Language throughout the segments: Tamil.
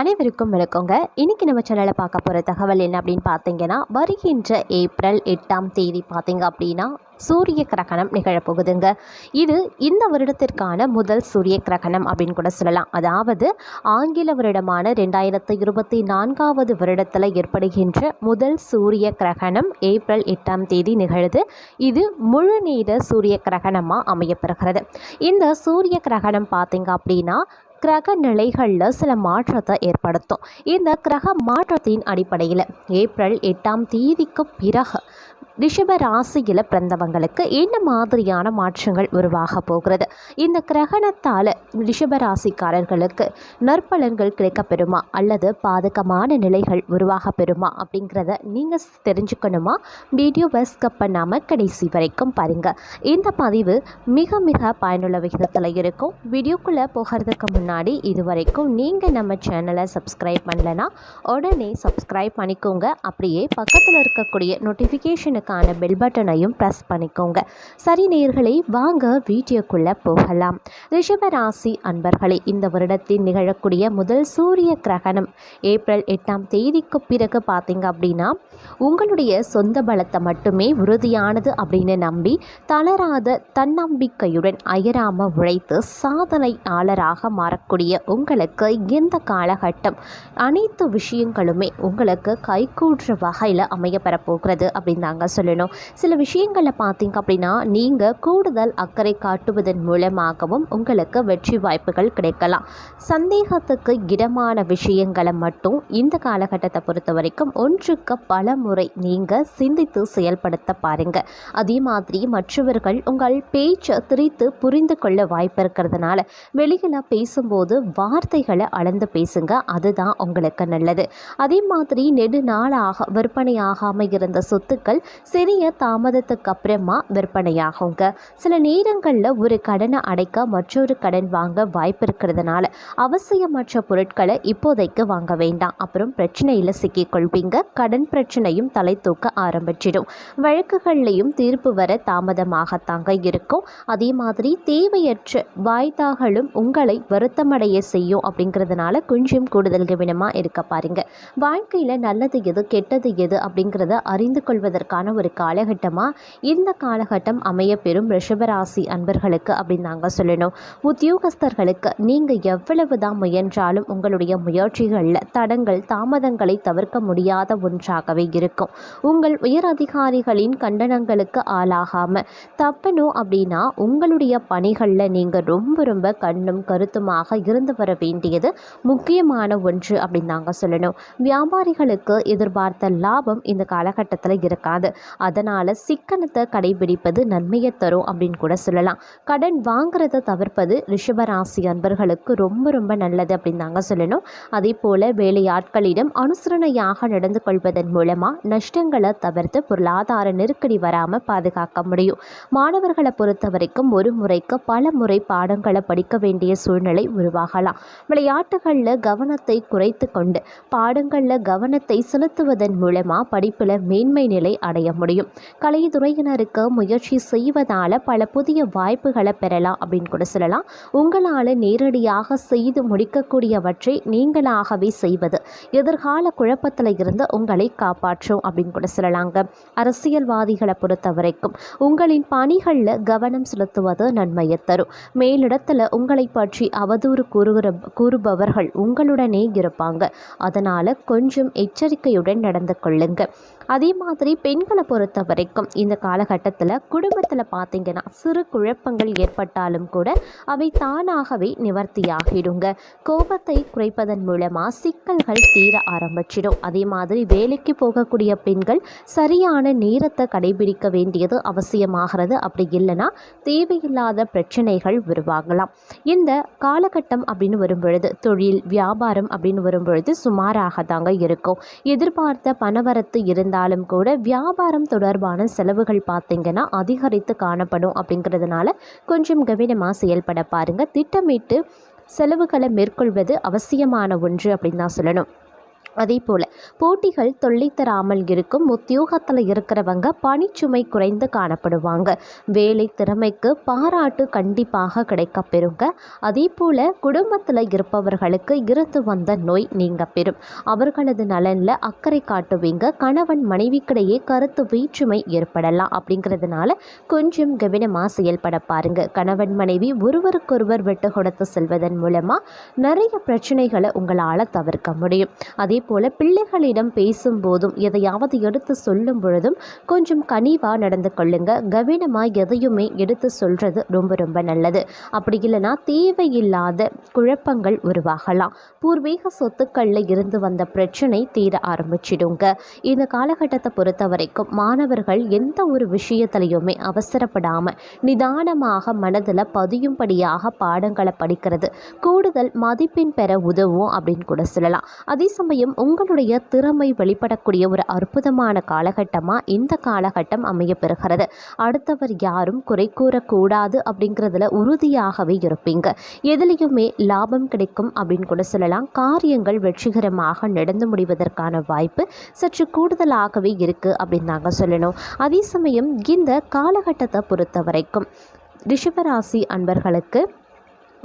அனைவருக்கும் வணக்கங்க. இன்றைக்கி நம்ம சேனலில் பார்க்க போகிற தகவல் என்ன அப்படின்னு பார்த்தீங்கன்னா வருகின்ற ஏப்ரல் எட்டாம் தேதி பார்த்தீங்க அப்படின்னா சூரிய கிரகணம் நிகழப்போகுதுங்க. இது இந்த வருடத்திற்கான முதல் சூரிய கிரகணம் அப்படின்னு கூட சொல்லலாம். அதாவது ஆங்கில வருடமான ரெண்டாயிரத்து இருபத்தி நான்காவது வருடத்தில் ஏற்படுகின்ற முதல் சூரிய கிரகணம் ஏப்ரல் எட்டாம் தேதி நிகழுது. இது முழு நேர சூரிய கிரகணமாக அமையப்பெறுகிறது இந்த சூரிய கிரகணம் பார்த்தீங்க அப்படின்னா கிரக நிலைகளில் சில மாற்றத்தை ஏற்படுத்தும். இந்த கிரக மாற்றத்தின் அடிப்படையில் ஏப்ரல் எட்டாம் தேதிக்கு பிறகு ரிஷப ராசியில் பிறந்தவங்களுக்கு என்ன மாதிரியான மாற்றங்கள் உருவாக போகிறது? இந்த கிரகணத்தால் ரிஷப ராசிக்காரர்களுக்கு நற்பலன்கள் கிடைக்கப்பெறுமா? அல்லது பாதகமான நிலைகள் உருவாக பெறுமா? அப்படிங்கிறத நீங்கள் தெரிஞ்சுக்கணுமா? வீடியோவை ஸ்கப் பண்ணாமல் கடைசி வரைக்கும் பாருங்கள் இந்த பதிவு மிக மிக பயனுள்ள விகிதத்தில் இருக்கும். வீடியோக்குள்ளே போகிறதுக்கு முன்னாடி இது வரைக்கும் நீங்கள் நம்ம சேனலை சப்ஸ்கிரைப் பண்ணலைன்னா உடனே சப்ஸ்கிரைப் பண்ணிக்கோங்க. அப்படியே பக்கத்தில் இருக்கக்கூடிய நோட்டிஃபிகேஷன் நோட்டிஃபிகேஷனுக்கான பெல் பட்டனையும் ப்ரெஸ் பண்ணிக்கோங்க. சரி நேர்களை வாங்க வீடியோக்குள்ளே போகலாம். ரிஷபராசி அன்பர்களே இந்த வருடத்தில் நிகழக்கூடிய முதல் சூரிய கிரகணம் ஏப்ரல் எட்டாம் தேதிக்கு பிறகு பார்த்தீங்க அப்படின்னா உங்களுடைய சொந்த பலத்தை மட்டுமே உறுதியானது அப்படின்னு நம்பி தளராத தன்னம்பிக்கையுடன் அயராம உழைத்து சாதனையாளராக மாறக்கூடிய உங்களுக்கு இந்த காலகட்டம் அனைத்து விஷயங்களுமே உங்களுக்கு கைகூடுற வகையில் அமையப்பெற போகிறது அப்படின்னு தாங்க சொல்லணும். சில விஷயங்களை பார்த்தீங்க அப்படின்னா நீங்கள் கூடுதல் அக்கறை காட்டுவதன் மூலமாகவும் உங்களுக்கு வெற்றி வாய்ப்புகள் கிடைக்கலாம். சந்தேகத்துக்கு இடமான விஷயங்களை மட்டும் இந்த காலகட்டத்தை பொறுத்த வரைக்கும் ஒன்றுக்கு பல முறை நீங்கள் சிந்தித்து செயல்படுத்த பாருங்க. அதே மாதிரி மற்றவர்கள் உங்கள் பேச்சை திரித்து புரிந்து கொள்ள வாய்ப்பு இருக்கிறதுனால வெளியில் பேசும்போது வார்த்தைகளை அளந்து பேசுங்க. அதுதான் உங்களுக்கு நல்லது. அதே மாதிரி நெடு நாளாக விற்பனையாகாமல் இருந்த சொத்துக்கள் சிறிய தாமதத்துக்கு அப்புறமா விற்பனையாகுங்க. சில நேரங்களில் ஒரு கடனை அடைக்க மற்றொரு கடன் வாங்க வாய்ப்பு இருக்கிறதுனால அவசியமற்ற பொருட்களை இப்போதைக்கு வாங்க வேண்டாம். அப்புறம் பிரச்சனையில் சிக்கிக்கொள்வீங்க. கடன் பிரச்சனையும் தலை தூக்க ஆரம்பிச்சிடும். வழக்குகள்லையும் தீர்ப்பு வர தாமதமாகத்தாங்க இருக்கும். அதே மாதிரி தேவையற்ற வாய்தாகளும் உங்களை வருத்தமடைய செய்யும் அப்படிங்கிறதுனால கொஞ்சம் கூடுதல் கவனமாக இருக்க பாருங்க. வாழ்க்கையில் நல்லது எது கெட்டது எது அப்படிங்கிறத அறிந்து கொள்வதற்கான ஒரு காலகட்டமாக இந்த காலகட்டம் அமைய பெறும் ரிஷபராசி அன்பர்களுக்கு அப்படின்னு நாங்கள் சொல்லணும். உத்தியோகஸ்தர்களுக்கு நீங்கள் எவ்வளவு தான் முயன்றாலும் உங்களுடைய முயற்சிகளில் தடங்கள் தாமதங்களை தவிர்க்க முடியாத ஒன்றாகவே இருக்கும். உங்கள் உயர் அதிகாரிகளின் கண்டனங்களுக்கு ஆளாகாமல் தப்பணும் அப்படின்னா உங்களுடைய பணிகளில் நீங்கள் ரொம்ப ரொம்ப கண்ணும் கருத்துமாக இருந்து வர வேண்டியது முக்கியமான ஒன்று அப்படின்னு நாங்கள் சொல்லணும். வியாபாரிகளுக்கு எதிர்பார்த்த லாபம் இந்த காலகட்டத்தில் இருக்காது. அதனால் சிக்கனத்தை கடைபிடிப்பது நன்மையை தரும் அப்படின்னு கூட சொல்லலாம். கடன் வாங்குறதை தவிர்ப்பது ரிஷபராசி அன்பர்களுக்கு ரொம்ப ரொம்ப நல்லது அப்படின்னு தாங்க சொல்லணும். அதே போல் வேலையாட்களிடம் அனுசரணையாக நடந்து கொள்வதன் மூலமாக நஷ்டங்களை தவிர்த்து பொருளாதார நெருக்கடி வராமல் பாதுகாக்க முடியும். மாணவர்களை பொறுத்த வரைக்கும் ஒரு முறைக்கு பல முறை பாடங்களை படிக்க வேண்டிய சூழ்நிலை உருவாகலாம். விளையாட்டுகளில் கவனத்தை குறைத்து கொண்டு பாடங்களில் கவனத்தை செலுத்துவதன் மூலமாக படிப்பில் மேன்மை நிலை அடைய முடியும். கலைத்துறையினருக்கு முயற்சி செய்வதால் பல புதிய வாய்ப்புகளை பெறலாம் அப்படின்னு கூட சொல்லலாம். உங்களால் நேரடியாக செய்து முடிக்கக்கூடியவற்றை நீங்களாகவே செய்வது எதிர்கால குழப்பத்தில் இருந்து உங்களை காப்பாற்றும் அப்படின்னு கூட சொல்லலாங்க. அரசியல்வாதிகளை பொறுத்த வரைக்கும் உங்களின் பணிகளில் கவனம் செலுத்துவது நன்மையை தரும். மேலிடத்தில் உங்களை பற்றி அவதூறு கூறுகிற கூறுபவர்கள் உங்களுடனே இருப்பாங்க. அதனால் கொஞ்சம் எச்சரிக்கையுடன் நடந்து கொள்ளுங்க. அதே மாதிரி பெண்களை பொறுத்த வரைக்கும் இந்த காலகட்டத்தில் குடும்பத்தில் பார்த்தீங்கன்னா சிறு குழப்பங்கள் ஏற்பட்டாலும் கூட அவை தானாகவே நிவர்த்தியாகிடுங்க. கோபத்தை குறைப்பதன் மூலமாக சிக்கல்கள் தீர ஆரம்பிச்சிடும். அதே மாதிரி வேலைக்கு போகக்கூடிய பெண்கள் சரியான நேரத்தை கடைபிடிக்க வேண்டியது அவசியமாகிறது. அப்படி இல்லைன்னா தேவையில்லாத பிரச்சனைகள் உருவாகலாம். இந்த காலகட்டம் அப்படின்னு வரும்பொழுது தொழில் வியாபாரம் அப்படின்னு வரும்பொழுது சுமாராக தாங்க இருக்கும். எதிர்பார்த்த பணவரத்து இருந்தாலும் கூட வியாபாரம் தொடர்பான செலவுகள் பார்த்தீங்கன்னா அதிகரித்து காணப்படும் அப்படிங்கிறதுனால கொஞ்சம் கவனமாக செயல்பட பாருங்க. திட்டமிட்டு செலவுகளை மேற்கொள்வது அவசியமான ஒன்று அப்படின்னு தான் சொல்லணும். அதே போல் போட்டிகள் தொல்லை தராமல் இருக்கும் உத்தியோகத்தில் இருக்கிறவங்க பணிச்சுமை குறைந்து காணப்படுவாங்க. வேலை திறமைக்கு பாராட்டு கண்டிப்பாக கிடைக்கப் பெறுங்க. அதே போல் குடும்பத்தில் இருப்பவர்களுக்கு இருந்து வந்த நோய் நீங்க பெறும். அவர்களது நலனில் அக்கறை காட்டுவீங்க. கணவன் மனைவிக்கிடையே கருத்து வேற்றுமை ஏற்படலாம். அப்படிங்கிறதுனால கொஞ்சம் கவனமாக செயல்பட பாருங்க. கணவன் மனைவி ஒருவருக்கொருவர் விட்டு கொடுத்து செல்வதன் மூலமாக நிறைய பிரச்சனைகளை உங்களால் தவிர்க்க முடியும். அதே போல பிள்ளைகளிடம் பேசும்போதும் எதையாவது எடுத்து சொல்லும் பொழுதும் கொஞ்சம் கனிவாக நடந்து கொள்ளுங்க. கவனமாக எதையுமே எடுத்து சொல்கிறது ரொம்ப ரொம்ப நல்லது. அப்படி இல்லைன்னா தேவையில்லாத குழப்பங்கள் உருவாகலாம். பூர்வீக சொத்துக்களில் இருந்து வந்த பிரச்சனை தீர ஆரம்பிச்சிடுங்க. இந்த காலகட்டத்தை பொறுத்த வரைக்கும் மாணவர்கள் எந்த ஒரு விஷயத்திலையுமே அவசரப்படாமல் நிதானமாக மனதில் பதியும்படியாக பாடங்களை படிக்கிறது. கூடுதல் மதிப்பெண் பெற உதவும் அப்படின்னு கூட சொல்லலாம். அதே சமயம் உங்களுடைய திறமை வெளிப்படக்கூடிய ஒரு அற்புதமான காலகட்டமாக இந்த காலகட்டம் அமையப்பெறுகிறது. அடுத்தவர் யாரும் குறை கூறக்கூடாது அப்படிங்கிறதுல உறுதியாகவே இருப்பீங்க. எதுலேயுமே லாபம் கிடைக்கும் அப்படின்னு கூட சொல்லலாம். காரியங்கள் வெற்றிகரமாக நடந்து முடிவதற்கான வாய்ப்பு சற்று கூடுதலாகவே இருக்குது அப்படின்னு தாங்க சொல்லணும். அதே சமயம் இந்த காலகட்டத்தை பொறுத்த வரைக்கும் ரிஷபராசி அன்பர்களுக்கு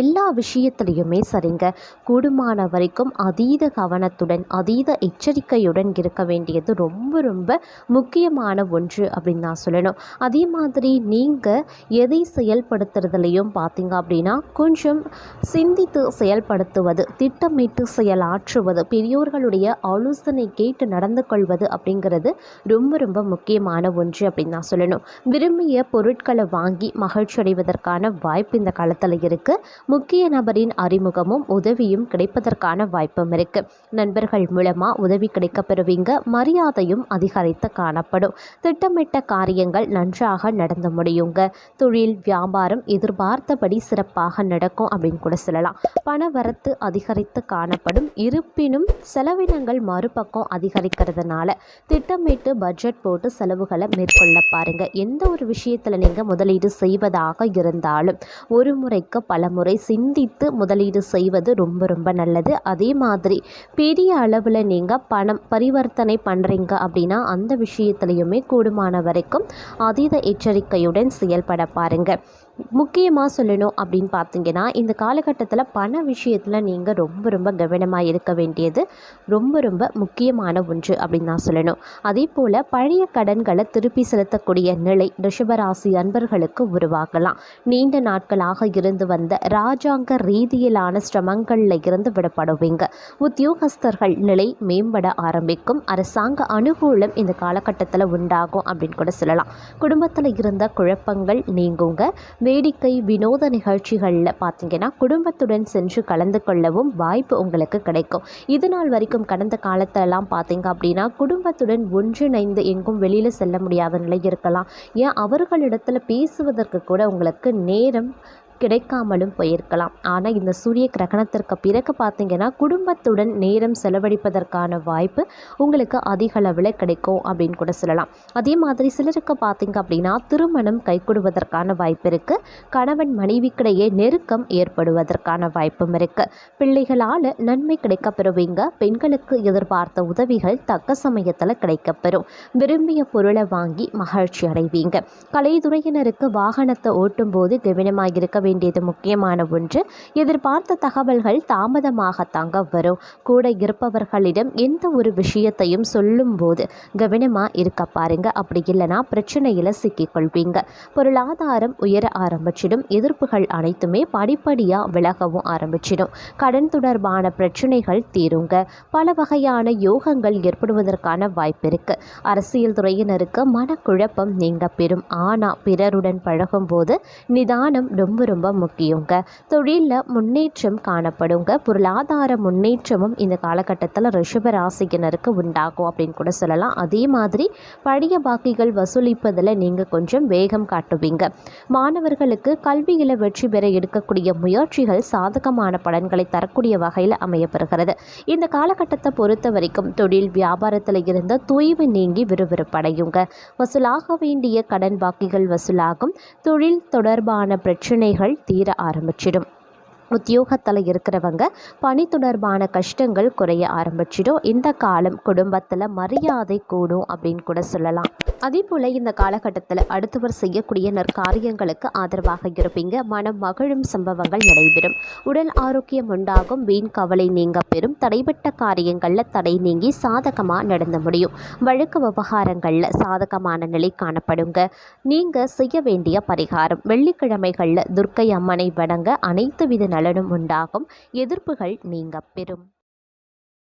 எல்லா விஷயத்துலையுமே சரிங்க. கூடுமான வரைக்கும் அதீத கவனத்துடன் அதீத எச்சரிக்கையுடன் இருக்க வேண்டியது ரொம்ப ரொம்ப முக்கியமான ஒன்று அப்படின்னு நான் சொல்லணும். அதே மாதிரி நீங்கள் எதை செயல்படுத்துறதுலையும் பார்த்தீங்க அப்படின்னா கொஞ்சம் சிந்தித்து செயல்படுத்துவது திட்டமிட்டு செயலாற்றுவது பெரியோர்களுடைய ஆலோசனை கேட்டு நடந்து கொள்வது அப்படிங்கிறது ரொம்ப ரொம்ப முக்கியமான ஒன்று அப்படின்னு நான் சொல்லணும். விரும்பிய பொருட்களை வாங்கி மகிழ்ச்சி அடைவதற்கான வாய்ப்பு இந்த காலத்தில் இருக்குது முக்கிய நபரின் அறிமுகமும் உதவியும் கிடைப்பதற்கான வாய்ப்பும் இருக்கு. நண்பர்கள் மூலமா உதவி கிடைக்க பெறுவீங்க மரியாதையும் அதிகரித்து காணப்படும். திட்டமிட்ட காரியங்கள் நன்றாக நடந்து முடியுங்க. தொழில் வியாபாரம் எதிர்பார்த்தபடி சிறப்பாக நடக்கும் அப்படின்னு கூட சொல்லலாம். பண வரத்து அதிகரித்து காணப்படும். இருப்பினும் செலவினங்கள் மறுபக்கம் அதிகரிக்கிறதுனால திட்டமிட்டு பட்ஜெட் போட்டு செலவுகளை மேற்கொள்ள பாருங்க. எந்த ஒரு விஷயத்தில் நீங்கள் முதலீடு செய்வதாக இருந்தாலும் ஒரு முறைக்கு பல முறை சிந்தித்து முதலீடு செய்வது ரொம்ப ரொம்ப நல்லது. அதே மாதிரி பெரிய அளவில் நீங்கள் பணம் பரிவர்த்தனை பண்ணுறீங்க அப்படின்னா அந்த விஷயத்துலையுமே கூடுமான வரைக்கும் அதீத எச்சரிக்கையுடன் செயல்பட பாருங்கள் முக்கியமாக சொல்லணும் அப்படின்னு பார்த்தீங்கன்னா இந்த காலகட்டத்தில் பண விஷயத்தில் நீங்கள் ரொம்ப ரொம்ப கவனமாக இருக்க வேண்டியது ரொம்ப ரொம்ப முக்கியமான ஒன்று அப்படின்னு தான் சொல்லணும். அதே போல் பழைய கடன்களை திருப்பி செலுத்தக்கூடிய நிலை ரிஷபராசி அன்பர்களுக்கு உருவாகலாம். நீண்ட நாட்களாக இருந்து வந்த இராஜாங்க ரீதியிலான சிரமங்களில் இருந்து விடப்படுவீங்க. உத்தியோகஸ்தர்கள் நிலை மேம்பட ஆரம்பிக்கும். அரசாங்க அனுகூலம் இந்த காலகட்டத்தில் உண்டாகும் அப்படின்னு கூட சொல்லலாம். குடும்பத்தில் இருந்த குழப்பங்கள் நீங்குங்க. வேடிக்கை வினோத நிகழ்ச்சிகளில் பார்த்தீங்கன்னா குடும்பத்துடன் சென்று கலந்து கொள்ளவும் வாய்ப்பு உங்களுக்கு கிடைக்கும். இது நாள் வரைக்கும் கடந்த காலத்திலலாம் பார்த்தீங்க அப்படின்னா குடும்பத்துடன் ஒன்றிணைந்து எங்கும் வெளியில் செல்ல முடியாத நிலை இருக்கலாம். ஏன்? அவர்களிடத்தில் பேசுவதற்கு கூட உங்களுக்கு நேரம் கிடைக்காமலும் போயிருக்கலாம். ஆனால் இந்த சூரிய கிரகணத்திற்கு பிறகு பார்த்தீங்கன்னா குடும்பத்துடன் நேரம் செலவழிப்பதற்கான வாய்ப்பு உங்களுக்கு அதிக அளவில் கிடைக்கும் அப்படின்னு கூட சொல்லலாம். அதே மாதிரி சிலருக்கு பார்த்தீங்க அப்படின்னா திருமணம் கைகூடுவதற்கான வாய்ப்பு இருக்குது கணவன் மனைவிக்கிடையே நெருக்கம் ஏற்படுவதற்கான வாய்ப்பும் இருக்குது பிள்ளைகளால் நன்மை கிடைக்கப்பெறுவீங்க பெண்களுக்கு எதிர்பார்த்த உதவிகள் தக்க சமயத்தில் கிடைக்கப்பெறும். விரும்பிய பொருளை வாங்கி மகிழ்ச்சி அடைவீங்க. கலைத்துறையினருக்கு வாகனத்தை ஓட்டும் போது கவனமாக இருக்க வேண்டியது முக்கியமான ஒன்று. எதிர்பார்த்த தகவல்கள் தாமதமாக தாங்க வரும். கூட இருப்பவர்களிடம் எந்த ஒரு விஷயத்தையும் சொல்லும்போது கவனமாக இருக்க பாருங்க. அப்படி இல்லைனா பிரச்சனையில் சிக்கிக்கொள்வீங்க பொருளாதாரம் உயர ஆரம்பிச்சிடும். எதிர்ப்புகள் அனைத்துமே படிப்படியாக விலகவும் ஆரம்பிச்சிடும். கடன் தொடர்பான பிரச்சனைகள் தீருங்க. பல வகையான யோகங்கள் ஏற்படுவதற்கான வாய்ப்பு இருக்கு. அரசியல் துறையினருக்கு மனக்குழப்பம் நீங்க பெறும். ஆனால் பிறருடன் பழகும்போது நிதானம் ரொம்ப ரொம்ப முக்கியங்க. தொழிலில் முன்னேற்றம் காணப்படுங்க. பொருளாதார முன்னேற்றமும் இந்த காலகட்டத்தில் ரிஷப ராசியினருக்கு உண்டாகும் அப்படின்னு கூட சொல்லலாம். அதே மாதிரி பழைய பாக்கிகள் வசூலிப்பதில் நீங்கள் கொஞ்சம் வேகம் காட்டுவீங்க. மாணவர்களுக்கு கல்வியில் வெற்றி பெற எடுக்கக்கூடிய முயற்சிகள் சாதகமான பலன்களை தரக்கூடிய வகையில் அமையப்பெறுகிறது. இந்த காலகட்டத்தை பொறுத்த வரைக்கும் தொழில் வியாபாரத்தில் இருந்த தொய்வு நீங்கி விறுவிறுப்படையுங்க. வசூலாக வேண்டிய கடன் பாக்கிகள் வசூலாகும். தொழில் தொடர்பான பிரச்சனைகள் தீர ஆரம்பிச்சிடும். உத்தியோகத்தில் இருக்கிறவங்க பணி தொடர்பான கஷ்டங்கள் குறைய ஆரம்பிச்சிடும். இந்த காலம் குடும்பத்தில் மரியாதை கூடும் அப்படின்னு கூட சொல்லலாம். அதே போல் இந்த காலகட்டத்தில் அடுத்தவர் செய்யக்கூடிய நற்காரியங்களுக்கு ஆதரவாக இருப்பீங்க. மனம் மகிழும் சம்பவங்கள் நடைபெறும். உடல் ஆரோக்கியம் உண்டாகும். வீண் கவலை நீங்க பெறும். தடைபட்ட காரியங்களில் தடை நீங்கி சாதகமாக நடந்து முடியும். வழக்கு விவகாரங்களில் சாதகமான நிலை காணப்படுங்க. நீங்கள் செய்ய வேண்டிய பரிகாரம் வெள்ளிக்கிழமைகளில் துர்க்கை அம்மனை வணங்க அனைத்து வித பலனும் உண்டாகும். எதிர்ப்புகள் நீங்க பெறும்.